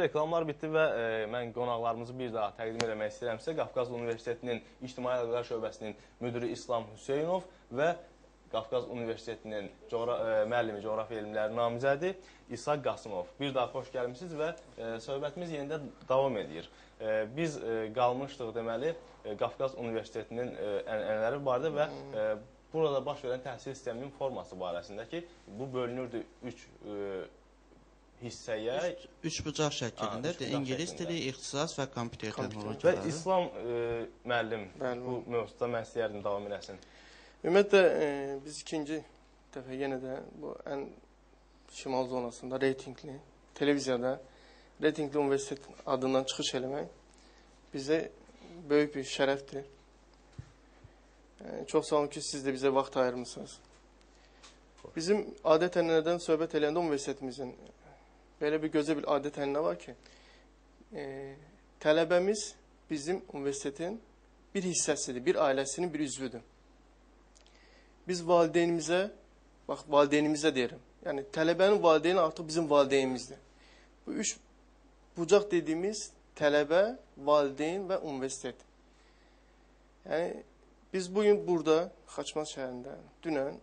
Reklamlar bitdi və e, mən qonaqlarımızı bir daha təqdim etmək istəyirəm sizə. Qafqaz Universitetinin İctimai Əlaqələr şöbəsinin müdiri İslam Hüseynov və Qafqaz Universitetinin coğra e, müəllimi coğrafiya elmləri namizədi İsa Qasımov. Bir daha xoş gəlmisiniz və e, söhbətimiz yenidən davam edir. E, biz e, qalmışdıq deməli e, Qafqaz Universitetinin e, ənənələri barədə və e, burada baş verən təhsil sisteminin forması barəsində ki, bu bölünürdü 3 hissəyə Üç, üç bucaq şəklində Ha, ingilis dili, ixtisas və kompüter və texnologiyaları. İslam e, müəllim Bəli. bu mövzuda mən istəyərdim davam eləsin. Ümumiyyətlə e, biz ikinci dəfə yenə də bu ən şimal zonasında reytinqli televiziyada reytinqli universitet adından çıxış eləmək bizə böyük bir şərəfdir. E, çox sağ olun ki, siz də bizə vaxt ayırmısınız. Bizim adət-ənənədən söhbət eləyəndə universitetimizin belə bir gözəl bir adət-ənənə var ki, e, tələbəmiz bizim universitetin bir hissəsidir, bir ailəsinin bir üzvüdür. Biz valideynimizə, bax valideynimizə deyirəm. Yəni tələbənin valideyni artıq bizim valideynimizdir. Bu üç bucaq dediyimiz tələbə, valideyn və universitet. Yəni biz bu gün burada Xaçmaz şəhərində dünən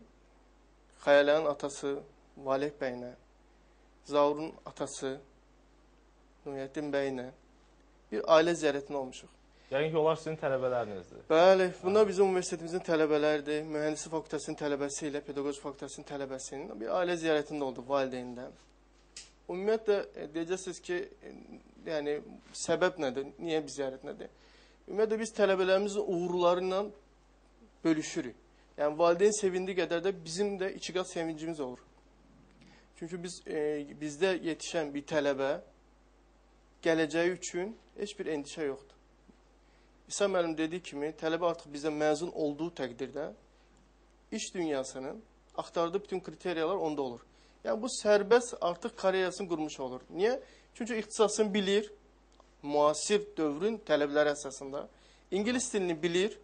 Xəyalənin atası Valeh bəylə, Zaurun atası Nuriyyəddin bəylə bir ailə ziyarətində olmuşuq. Yəqin ki, onlar sizin tələbələrinizdir. Bəli, bunlar bizim universitetimizin tələbələridir. Mühəndislik fakültəsinin tələbəsi ilə pedaqoji fakültəsinin tələbəsinin bir ailə ziyarətində oldu valideynlə. Ümumiyyətlə e, deyəcəksiniz ki, e, yəni səbəb nədir? Niyə bir ziyarət nədir? Ümumiyyətlə biz tələbələrimizin uğurları ilə bölüşürük. Yəni valideyn sevindiyi qədər də bizim də iki qat sevincimiz olur. Çünki biz e, bizdə yetişən bir tələbə gələcəyi üçün heç bir endişə yoxdur. İsa müəllim dediyi kimi, tələbə artıq bizə məzun olduğu təqdirdə iş dünyasının axtardığı bütün kriteriyalar onda olur. Yəni bu sərbəst artıq karyerasını qurmuş olur. Niyə? Çünki ixtisasını bilir, müasir dövrün tələbləri əsasında. İngilis dilini bilir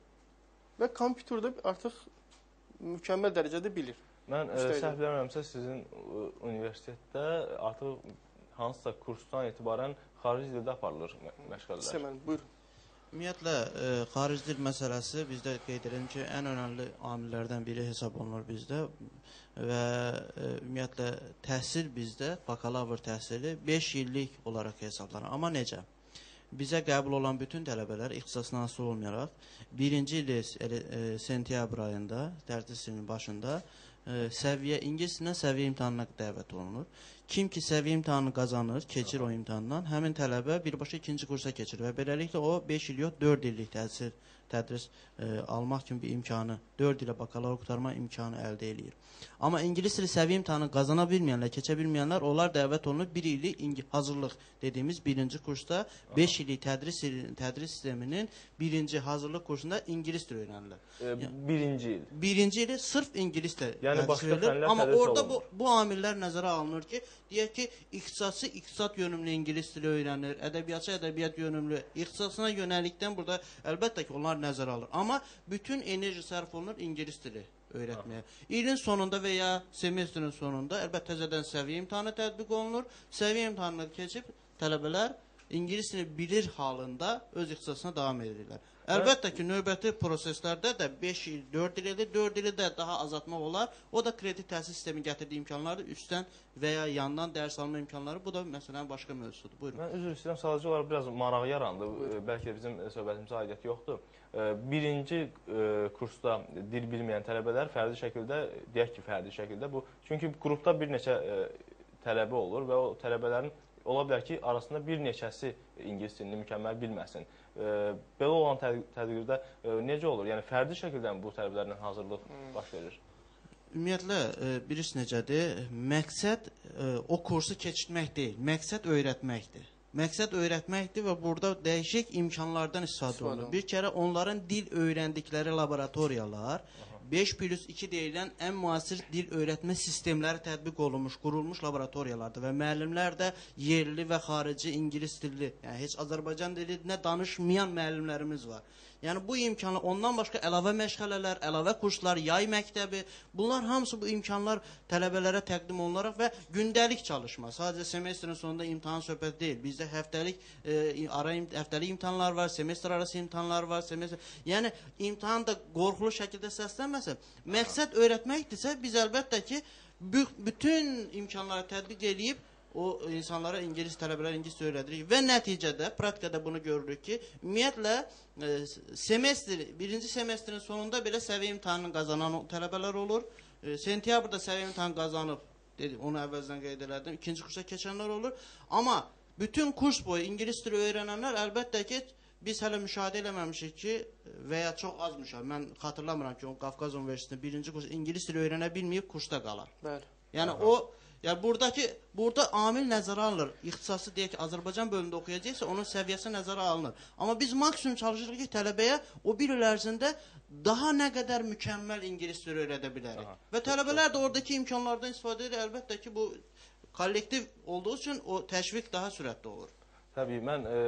və kompüterdə artıq mükəmməl dərəcədə bilir. Mən e, səhv eləmirəmsə sizin e, universitetdə artıq hansısa kursdan etibarən xarici dildə aparılır mə- məşğələlər. müəllim, buyurun. Ümumiyyətlə e, xarici dil məsələsi bizdə qeyd edirəm ki, ən önəmli amillərdən biri hesab olunur bizdə və e, ümumiyyətlə təhsil bizdə bakalavr təhsili 5 illik olaraq hesablanır. Amma necə? Bizə qəbul olan bütün tələbələr ixtisasına asılı olmayaraq 1-ci il e, sentyabr ayında dərs ilinin başında e, səviyyə ingilis dilindən səviyyə imtahanına dəvət olunur. Kim ki səviyyə imtahanını qazanır, keçir o imtahandan, həmin tələbə birbaşa ikinci kursa keçir və beləliklə o 5 il yox, 4 illik təhsil tədris e, almaq kimi bir imkanı, 4 ilə bakalavr qurtarma imkanı əldə eləyir. Amma ingilis dili səviyyə imtahanını qazana bilməyənlər, keçə bilməyənlər, onlar dəvət olunur 1 illik hazırlıq dediyimiz birinci kursda 5 illik tədris tədris sisteminin birinci hazırlıq kursunda ingilis dili öyrənirlər. E, birinci il. Birinci ili sırf ingilislə Yəni tədris başqa fənlər Amma orada bu, olunmur. bu amillər nəzərə alınır ki, deyək ki, ixtisası iqtisad yönümlü ingilis dili öyrənir, ədəbiyyatçı ədəbiyyat yönümlü, ixtisasına yönəlikdən burada əlbəttə ki, onlar nəzərə alır. Amma bütün enerji sərf olunur ingilis dili öyrətməyə. İlin sonunda və ya semestrin sonunda əlbəttə təzədən səviyyə imtahanı tətbiq olunur. Səviyyə imtahanını keçib tələbələr ingilis dilini bilir halında öz ixtisasına davam edirlər. Əlbəttə ki, növbəti proseslərdə də 5 il, 4 il edir, 4 ili də daha azaltmaq olar. O da kredit təhsil sistemi gətirdiyi imkanları üstdən və ya yandan dərs alma imkanları. Bu da məsələn başqa mövzudur. Buyurun. Mən üzr istəyirəm, sadəcə olaraq biraz maraq yarandı. E, Bəlkə bizim e, söhbətimizə aidiyyəti yoxdur. Birinci kursda dil bilməyən tələbələr fərdi şəkildə, deyək ki, fərdi şəkildə bu. Çünki qrupda bir neçə tələbə olur və o tələbələrin ola bilər ki, arasında bir neçəsi ingilis dilini mükəmməl bilməsin. Belə olan təd- tədbirdə necə olur? Yəni fərdi şəkildə bu tələbələrlə hazırlıq baş verir? Ümumiyyətlə bilirsiniz necədir? Məqsəd o kursu keçirmək deyil, məqsəd öyrətməkdir. Məqsəd öyrətməkdir və burada dəyişik imkanlardan istifadə olunur. olunur. Bir kərə onların dil öyrəndikləri laboratoriyalar 5 plus 2 deyilən ən müasir dil öyrətmə sistemləri tətbiq olunmuş, qurulmuş laboratoriyalardır və müəllimlər də yerli və xarici ingilis dilli, yəni heç Azərbaycan dilinə danışmayan müəllimlərimiz var. Yəni bu imkanlar, ondan başqa əlavə məşğələlər, əlavə kurslar, yay məktəbi, bunlar hamısı bu imkanlar tələbələrə təqdim olunaraq və gündəlik çalışma. Sadəcə semestrin sonunda imtahan söhbəti deyil. Bizdə həftəlik e, ara im həftəlik imtahanlar var, semestr arası imtahanlar var, semestr. Yəni imtahan da qorxulu şəkildə səslənməsə, məqsəd öyrətməkdirsə, biz əlbəttə ki, bü bütün imkanları tətbiq eləyib o insanlara ingilis tələbələr ingilis öyrədirik və nəticədə praktikada bunu görürük ki, ümumiyyətlə e, semestr birinci semestrin sonunda belə səviyyə imtahanını qazanan tələbələr olur. E, sentyabrda səviyyə imtahanı qazanıb, dedi, onu əvvəldən qeyd elədim. İkinci kursa keçənlər olur. Amma bütün kurs boyu ingilis dili öyrənənlər əlbəttə ki, biz hələ müşahidə eləməmişik ki, və ya çox az müşahidə. Mən xatırlamıram ki, o Qafqaz Universitetində birinci kurs ingilis dili öyrənə bilməyib kursda qalar. Bəli. Yəni o yəni buradakı burada amil nəzərə alınır. İxtisası deyək ki, Azərbaycan bölümündə oxuyacaqsa onun səviyyəsi nəzərə alınır. Amma biz maksimum çalışırıq ki, tələbəyə o bir il ərzində daha nə qədər mükəmməl ingilis dili öyrədə bilərik. Aha. Və tələbələr də oradakı imkanlardan istifadə edir. Əlbəttə ki, bu kollektiv olduğu üçün o təşviq daha sürətli olur. Təbii, mən e,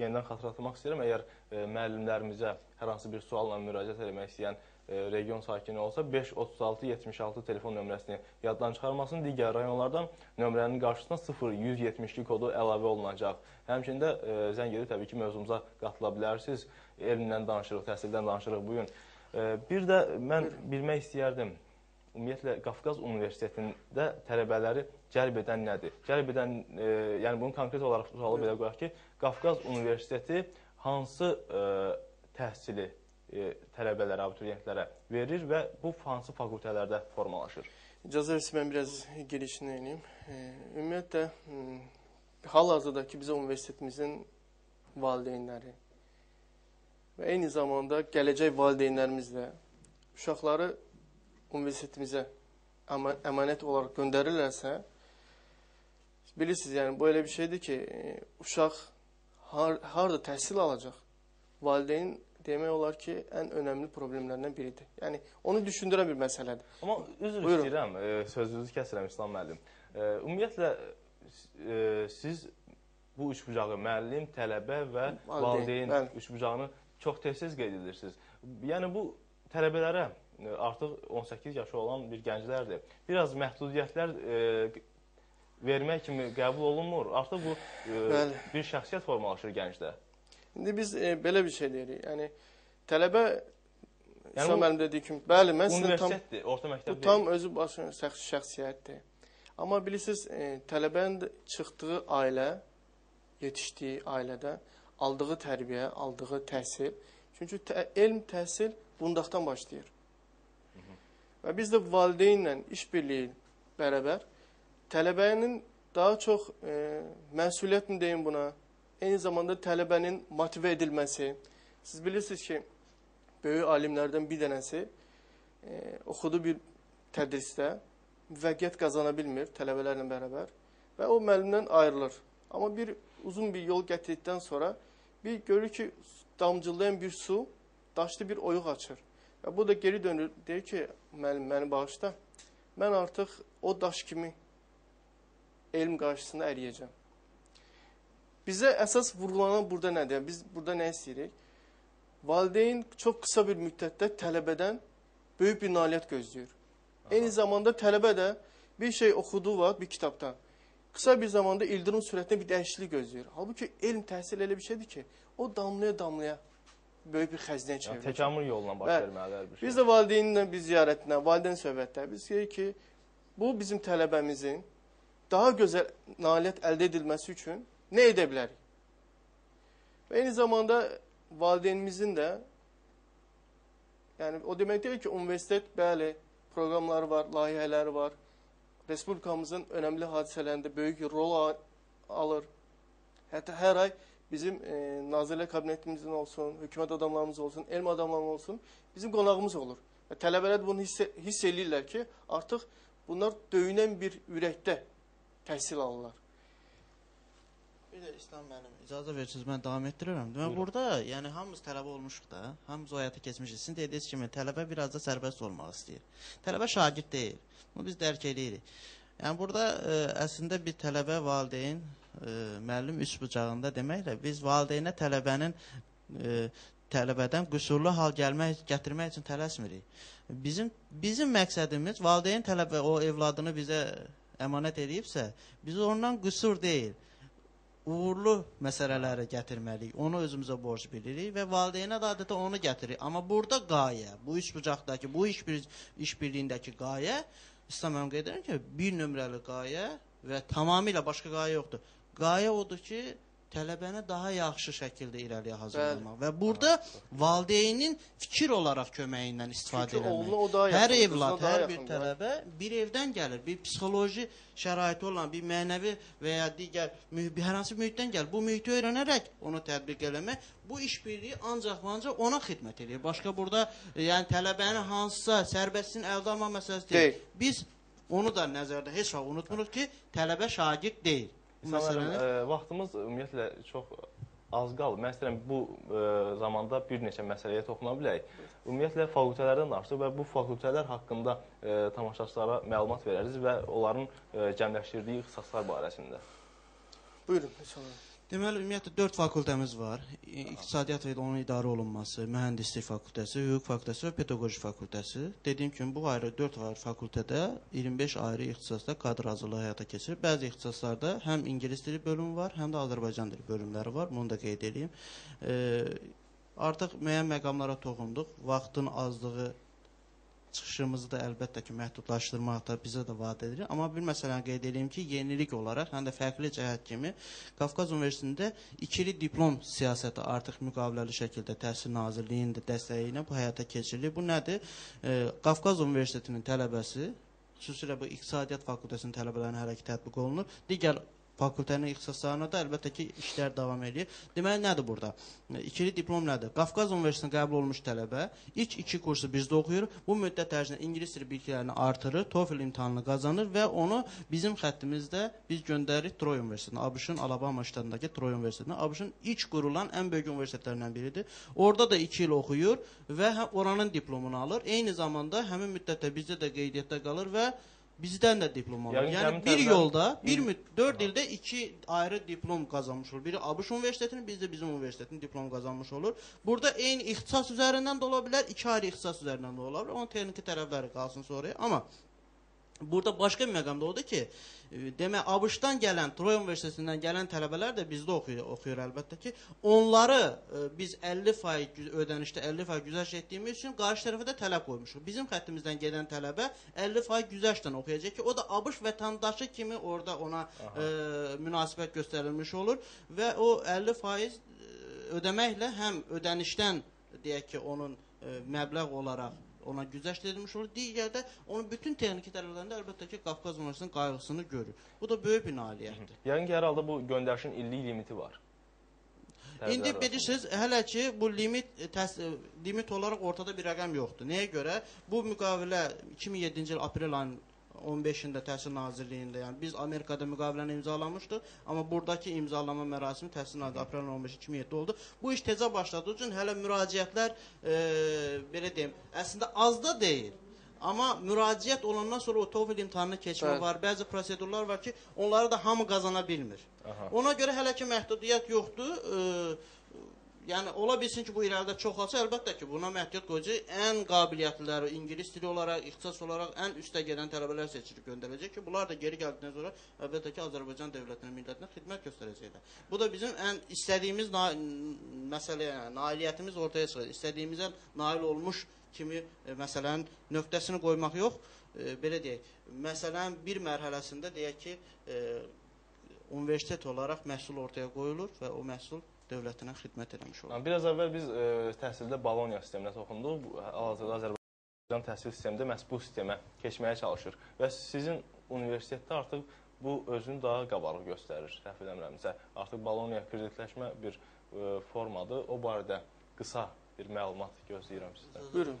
yenidən xatırlatmaq istəyirəm, əgər e, müəllimlərimizə hər hansı bir sualla müraciət etmək istəyən region sakini olsa 536 76 telefon nömrəsini yaddan çıxarmasın. Digər rayonlardan nömrənin qarşısına 0172 kodu əlavə olunacaq. Həmçinin də e, zəng edib təbii ki, mövzumuza qatıla bilərsiniz. Elmdən danışırıq, təhsildən danışırıq bu gün. E, bir də mən bilmək istəyərdim. Ümumiyyətlə Qafqaz Universitetində tələbələri cəlb edən nədir? Cəlb edən, e, yəni bunu konkret olaraq sualı belə qoyaq ki, Qafqaz Universiteti hansı e, təhsili e, tələbələrə, abituriyentlərə verir və bu hansı fakültələrdə formalaşır? İcazə versin mən biraz girişini eləyim. E, ümumiyyətlə m, hal-hazırdakı bizim universitetimizin valideynləri və eyni zamanda gələcək valideynlərimiz də uşaqları universitetimizə əma- əmanət olaraq göndərirlərsə, bilirsiniz, yəni bu elə bir şeydir ki, e, uşaq har, harda təhsil alacaq? Valideyn demək olar ki, ən önəmli problemlərdən biridir. Yəni onu düşündürən bir məsələdir. Amma üzr Buyurun. istəyirəm, e, sözünüzü kəsirəm İslam müəllim. E, ümumiyyətlə e, siz bu üçbucağı müəllim, tələbə və Valideyn, valideyn bəli. üçbucağını çox tez-tez qeyd edirsiniz. Yəni bu tələbələrə e, artıq 18 yaşı olan bir gənclərdir. Biraz məhdudiyyətlər e, vermək kimi qəbul olunmur. Artıq bu e, Bəli. bir şəxsiyyət formalaşır gəncdə. İndi biz e, belə bir şey deyirik. Yəni tələbə Yəni İslam müəllim dediyi kimi, bəli, mən sizin tam orta məktəb bu tam özü başına şəxs şəxsiyyətdir. Amma bilirsiniz, e, tələbənin çıxdığı ailə, yetişdiyi ailədə aldığı tərbiyə, aldığı təhsil. Çünki tə elm, təhsil bundaqdan başlayır. Və biz də valideynlə işbirliyi bərabər tələbənin daha çox e, məsuliyyət mi deyim buna, eyni zamanda tələbənin motivə edilməsi. Siz bilirsiniz ki, böyük alimlərdən bir dənəsi e, oxudu bir tədrisdə müvəqqət qazana bilmir tələbələrlə bərabər və o müəllimdən ayrılır. Amma bir uzun bir yol gətirdikdən sonra bir görür ki, damcılayan bir su daşlı bir oyuq açır. Və bu da geri dönür, deyir ki, müəllim məni bağışla. Mən artıq o daş kimi elm qarşısında əriyəcəm. Bizə əsas vurğulanan burada nədir? Biz burada nə istəyirik? Valideyn çox qısa bir müddətdə tələbədən böyük bir nailiyyət gözləyir. Eyni zamanda tələbə də bir şey oxuduğu vaxt bir kitabdan qısa bir zamanda ildırım sürətində bir dəyişiklik gözləyir. Halbuki elm təhsil elə bir şeydir ki, o damlaya-damlaya böyük bir xəzinəyə Yəni, çevirir. təkamül yolla baş Bəli. verməli hər bir şey. Biz də valideynlə biz ziyarətinə, valideyn söhbətlər biz deyirik ki, bu bizim tələbəmizin daha gözəl nailiyyət əldə edilməsi üçün nə edə bilərik? Və eyni zamanda valideynimizin də yəni o demək deyil ki, universitet bəli, proqramları var, layihələri var. Respublikamızın önəmli hadisələrində böyük rol al- alır. Hətta hər ay bizim e, Nazirlər Kabinetimizin olsun, hökumət adamlarımız olsun, elm adamlarımız olsun, bizim qonağımız olur. Və tələbələr bunu hiss, hiss eləyirlər ki, artıq bunlar döyünən bir ürəkdə təhsil alırlar. Bir də İslam müəllim, icazə versiniz mən davam etdirirəm. Demək burada, yəni hamımız tələbə olmuşuq da, hamımız o həyata keçmişik. Sizin dediyiniz kimi tələbə biraz da sərbəst olmaq istəyir. Tələbə şagird deyil. Bunu biz dərk edirik. Yəni burada ə, əslində bir tələbə, valideyn, ə, müəllim üç bucağında deməklə biz valideynə tələbənin ə, tələbədən qüsurlu hal gəlmək, gətirmək üçün tələsmirik. Bizim bizim məqsədimiz valideyn tələbə o evladını bizə əmanət edibsə, biz ondan qüsur deyil, uğurlu məsələləri gətirməliyik. Onu özümüzə borc bilirik və valideynə də adətən onu gətiririk. Amma burada qayə, bu üç bucaqdakı, bu iş bir işbirliyindəki qayə İslam qeyd edirəm ki, bir nömrəli qayə və tamamilə başqa qayə yoxdur. Qayə odur ki, tələbəni daha yaxşı şəkildə irəliyə hazırlamaq və burada valideynin fikir olaraq köməyindən istifadə Çünki etmək. oğluna o daha Hər evlad, hər bir tələbə bir evdən gəlir, bir psixoloji şəraiti olan, bir mənəvi və ya digər mühit, bir hər hansı mühitdən gəlir. Bu mühiti öyrənərək onu tətbiq eləmək, bu işbirliyi ancaq və ancaq ona xidmət edir. Başqa burada e, yəni tələbənin hansısa sərbəstliyin əldə alma məsələsi deyil. Deyil. Biz onu da nəzərdə heç vaxt unutmuruq ki, tələbə şagird deyil. Məsələni e, vaxtımız ümumiyyətlə çox az qaldı. Mən istəyirəm bu e, zamanda bir neçə məsələyə toxuna bilək. Ümumiyyətlə fakültələrdən danışdıq və bu fakültələr haqqında e, tamaşaçılara məlumat verəriz və onların e, cəmləşdirdiyi ixtisaslar barəsində. Buyurun. İnşallah. Deməli, ümumiyyətlə 4 fakültəmiz var. İqtisadiyyat və onun idarə olunması, mühəndislik fakültəsi, hüquq fakültəsi və pedaqoji fakültəsi. Dediyim kimi bu ayrı 4 ayrı fakültədə 25 ayrı ixtisasda kadr hazırlığı həyata keçirir. Bəzi ixtisaslarda həm ingilis dili bölümü var, həm də Azərbaycan dili bölümləri var. Bunu da qeyd edeyim. E, artıq müəyyən məqamlara toxunduq. Vaxtın azlığı çıxışımızı da əlbəttə ki, məhdudlaşdırmaq da bizə də vəd edir. Amma bir məsələni qeyd edeyim ki, yenilik olaraq, həm də fərqli cəhət kimi Qafqaz Universitetində ikili diplom siyasəti artıq müqaviləli şəkildə Təhsil Nazirliyinin də dəstəyi ilə bu həyata keçirilir. Bu nədir? E, Qafqaz Universitetinin tələbəsi xüsusilə bu iqtisadiyyat fakültəsinin tələbələrinin hələ ki tətbiq olunur. Digər fakültənin ixtisaslarına da əlbəttə ki işlər davam edir. Deməli nədir burada? İkili diplom nədir? Qafqaz Universitetinə qəbul olmuş tələbə ilk iki kursu bizdə oxuyur. Bu müddət ərzində ingilis dili biliklərini artırır, TOEFL imtahanını qazanır və onu bizim xəttimizdə biz göndəririk Troy Universitetinə, ABŞ-ın Alabama ştatındakı Troy Universitetinə. ABŞ-ın ilk qurulan ən böyük universitetlərindən biridir. Orada da 2 il oxuyur və hə- oranın diplomunu alır. Eyni zamanda həmin müddətdə bizdə də qeydiyyatda qalır və bizdən də diplom alır. Yəni Yəni, bir tələbə- yolda, bir müd 4 ildə 2 ayrı diplom qazanmış olur. Biri ABŞ Universitetinin, bizdə bizim universitetin diplom qazanmış olur. Burada eyni ixtisas üzərindən də ola bilər, iki ayrı ixtisas üzərindən də ola bilər. Onun texniki tərəfləri qalsın sonraya. Amma Burada başqa bir məqam da odur ki, e, demək ABŞ-dan gələn, Troy Universitetindən gələn tələbələr də bizdə oxuyur, oxuyur əlbəttə ki, onları e, biz 50% gü- ödənişdə 50% güzəşt etdiyimiz üçün qarşı tərəfə də tələb qoymuşuq. Bizim xəttimizdən gedən tələbə 50% güzəştlə oxuyacaq ki, o da ABŞ vətəndaşı kimi orada ona e, münasibət göstərilmiş olur və o 50% ödəməklə həm ödənişdən deyək ki, onun e, məbləğ olaraq ona güzəşt edilmiş olur. Digər də onun bütün texniki tərəflərində əlbəttə ki, Qafqaz Universitetinin qayğısını görür. Bu da böyük bir nailiyyətdir. Yəni ki, hər halda bu göndərişin illik limiti var. İndi Tələbələr bilirsiniz, hələ ki bu limit e, təs limit olaraq ortada bir rəqəm yoxdur. Nəyə görə? Bu müqavilə 2007-ci il aprel ayının 15-də Təhsil Nazirliyində, yəni biz Amerikada müqaviləni imzalamışdıq, amma buradakı imzalama mərasimi Təhsil Nazirliyi aprelin 15 2007 oldu. Bu iş tezə başladığı üçün hələ müraciətlər e, belə deyim, əslində az da deyil. Amma müraciət olandan sonra o TOEFL imtahanını keçmə Bəli. var, bəzi prosedurlar var ki, onları da hamı qazana bilmir. Aha. Ona görə hələ ki məhdudiyyət yoxdur. E, yəni ola bilsin ki, bu irəlidə çoxalsa, əlbəttə ki, buna məhdudiyyət qoyacaq. Ən qabiliyyətliləri ingilis dili olaraq, ixtisas olaraq ən üstə gedən tələbələr seçilib göndəriləcək ki, bunlar da geri gəldikdən sonra əlbəttə ki, Azərbaycan dövlətinə, millətinə xidmət göstərəcəklər. Bu da bizim ən istədiyimiz na məsələ, yəni, nailiyyətimiz ortaya çıxır. İstədiyimizə nail olmuş kimi e, məsələnin nöqtəsini qoymaq yox, e, belə deyək, məsələnin bir mərhələsində deyək ki, e, universitet olaraq məhsul ortaya qoyulur və o məhsul dövlətinə xidmət eləmiş olur. Biraz əvvəl biz e, təhsildə Bologna sisteminə toxunduq. Hal-hazırda Azərbaycan təhsil sistemində məhz bu sistemə keçməyə çalışır. Və sizin universitetdə artıq bu özünü daha qabarıq göstərir, səhv eləmirəmsə. Artıq Bologna kreditləşmə bir e, formadır. O barədə qısa bir məlumat gözləyirəm sizdən. Buyurun.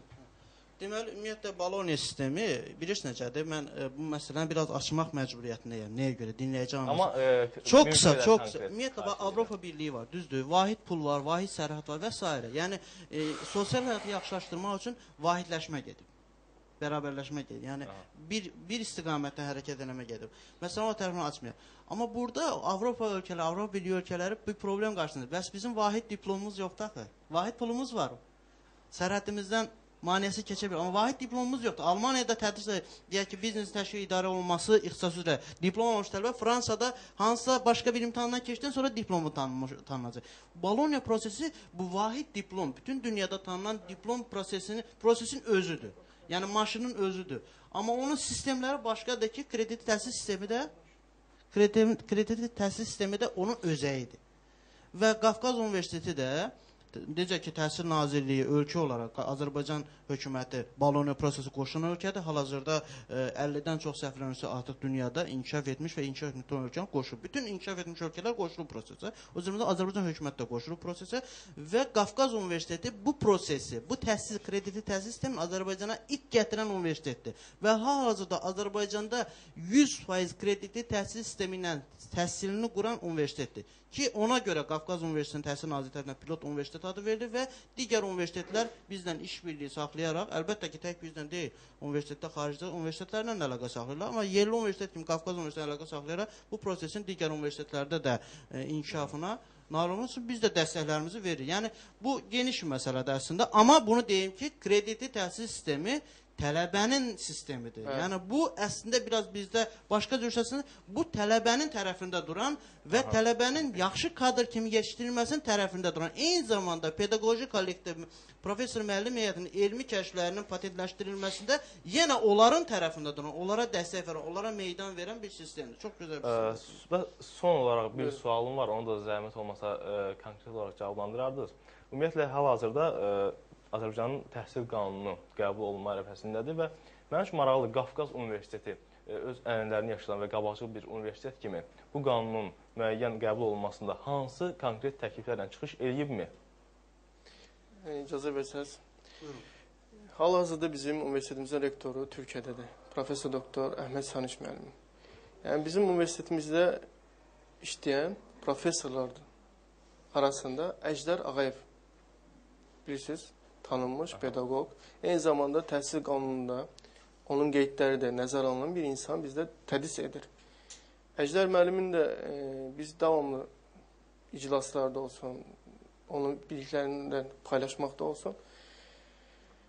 Deməli, ümumiyyətlə Boloniya sistemi bilirsiniz necədir? Mən e, bu məsələni biraz açmaq məcburiyyətindəyəm. Nəyə görə? Dinləyici anlasın. Amma e, Çox qısa, çox qısa. Ümumiyyətlə bax. Avropa Birliyi var, düzdür? Vahid pul var, vahid sərhəd var və s. Yəni e, sosial həyatı yaxşılaşdırmaq üçün vahidləşmə gedib. Bərabərləşmə gedib. Yəni Aha. bir bir istiqamətdə hərəkət eləmə gedib. Məsələn, o tərəfini açmayaq. Amma burada Avropa ölkələri, Avropa Birliyi ölkələri bir problem qarşısında. Bəs bizim vahid diplomumuz yoxdur axı. Vahid pulumuz var. Sərhədimizdən maneəsi keçə bilər. Amma vahid diplomumuz yoxdur. Almaniyada tədris deyək ki, biznes təşkil idarə olunması ixtisas üzrə diplom almış tələbə Fransada hansısa başqa bir imtahandan keçdən sonra diplomu tanınmış tanınacaq. Boloniya prosesi bu vahid diplom, bütün dünyada tanınan diplom prosesini prosesin özüdür. Yəni maşının özüdür. Amma onun sistemləri başqadır ki, kredit təhsil sistemi də kredit, kredit təhsil sistemi də onun özəyidir. Və Qafqaz Universiteti də necə ki Təhsil Nazirliyi ölkə olaraq Azərbaycan hökuməti Boloniya prosesi qoşulan ölkədir. Hal-hazırda e, 50-dən çox səhv eləmirəmsə artıq dünyada inkişaf etmiş və inkişaf etmiş ölkələr qoşulub. Bütün inkişaf etmiş ölkələr qoşulub prosesə. O cümlədən Azərbaycan hökuməti də qoşulub prosesə və Qafqaz Universiteti bu prosesi, bu təhsil kreditli təhsil sistemini Azərbaycana ilk gətirən universitetdir. Və hal-hazırda Azərbaycanda 100% kreditli təhsil sistemi ilə təhsilini quran universitetdir. Ki ona görə Qafqaz Universitetinin Təhsil Nazirliyi tərəfindən pilot universitet adı verilir və digər universitetlər bizlə işbirliyi saxlayaraq, əlbəttə ki, tək bizlə deyil, universitetdə xaricdə universitetlərlə də əlaqə saxlayırlar, amma yerli universitet kimi Qafqaz Universitetlə əlaqə saxlayaraq bu prosesin digər universitetlərdə də e, inkişafına nail olmaq üçün biz də dəstəklərimizi veririk. Yəni bu geniş məsələdir əslində, amma bunu deyim ki, kreditli təhsil sistemi tələbənin sistemidir. Bəli. Yəni bu əslində biraz bizdə başqa cürsəsində bu tələbənin tərəfində duran və tələbənin yaxşı kadr kimi yetişdirilməsinin tərəfində duran, eyni zamanda pedaqoji kollektiv professor müəllim heyətinin elmi kəşflərinin patentləşdirilməsində yenə onların tərəfində duran, onlara dəstək verən, onlara meydan verən bir sistemdir. Çox gözəl bir Ə, sistemdir. Və son olaraq bir Buyurun. sualım var. Onu da zəhmət olmasa ə, konkret olaraq cavablandırardınız. Ümumiyyətlə hal-hazırda ə, Azərbaycanın təhsil qanunu qəbul olunma ərəfəsindədir və mənim üçün maraqlıdır Qafqaz Universiteti ə, öz ənənələrini yaşayan və qabaqcıl bir universitet kimi bu qanunun müəyyən qəbul olunmasında hansı konkret təkliflərlə çıxış eləyibmi? E, icazə versəz. Buyurun. Hal-hazırda bizim universitetimizin rektoru Türkiyədədir. Professor doktor Əhməd Saniş müəllim. Yəni bizim universitetimizdə işləyən professorlardır. Arasında Əjdər Ağayev bilirsiniz, tanınmış pedaqoq. Eyni zamanda təhsil qanununda onun qeydləri də nəzərə alınan bir insan bizdə tədris edir. Əjdər müəllimin də e, biz davamlı iclaslarda olsun, onun biliklərindən paylaşmaqda olsun.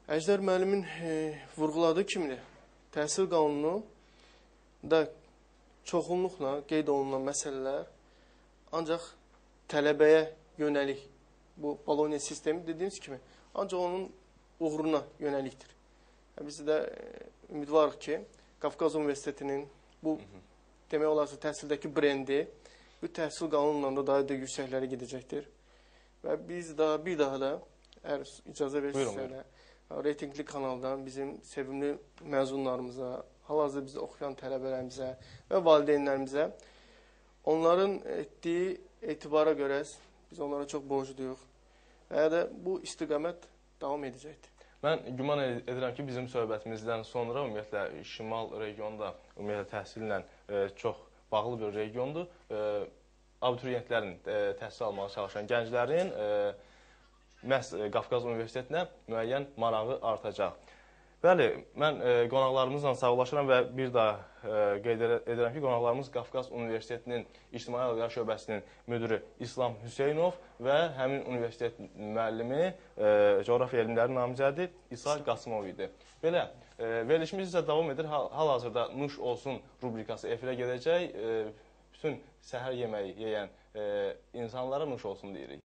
Əjdər müəllimin e, vurğuladığı kimidir. Təhsil qanunu da çoxunluqla qeyd olunan məsələlər ancaq tələbəyə yönəlik bu Bologna sistemi dediyimiz kimi ancaq onun uğruna yönəlikdir. Yəni, Biz də e, ümidvarıq ki, Qafqaz Universitetinin bu demək olar ki, təhsildəki brendi bu təhsil qanununla da daha da yüksəklərə gedəcəkdir. Və biz daha bir daha da əgər icazə Buyurun, versiniz buyurun. elə reytinqli kanaldan bizim sevimli məzunlarımıza, hal-hazırda bizdə oxuyan tələbələrimizə və valideynlərimizə onların etdiyi etibara görə biz onlara çox borcluyuq. Ya da bu istiqamət davam edəcəkdir. Mən güman ed- edirəm ki, bizim söhbətimizdən sonra ümumiyyətlə şimal regionu da ümumiyyətlə təhsillə e, çox bağlı bir regiondur. E, abituriyentlərin e, təhsil almağa çalışan gənclərin e, məhz Qafqaz Universitetinə müəyyən marağı artacaq. Bəli, mən e, qonaqlarımızla sağollaşıram və bir daha e, qeyd edirəm ki, qonaqlarımız Qafqaz Universitetinin İctimai Əlaqələr şöbəsinin müdiri İslam Hüseynov və həmin universitet müəllimi, e, coğrafiya elmləri namizədi İsa Qasımov idi. Belə, verilişimiz isə davam edir. Hal- Hal-hazırda Nuş olsun rubrikası efirə gedəcək. Bütün səhər yeməyi yeyən insanlara nuş olsun deyirik.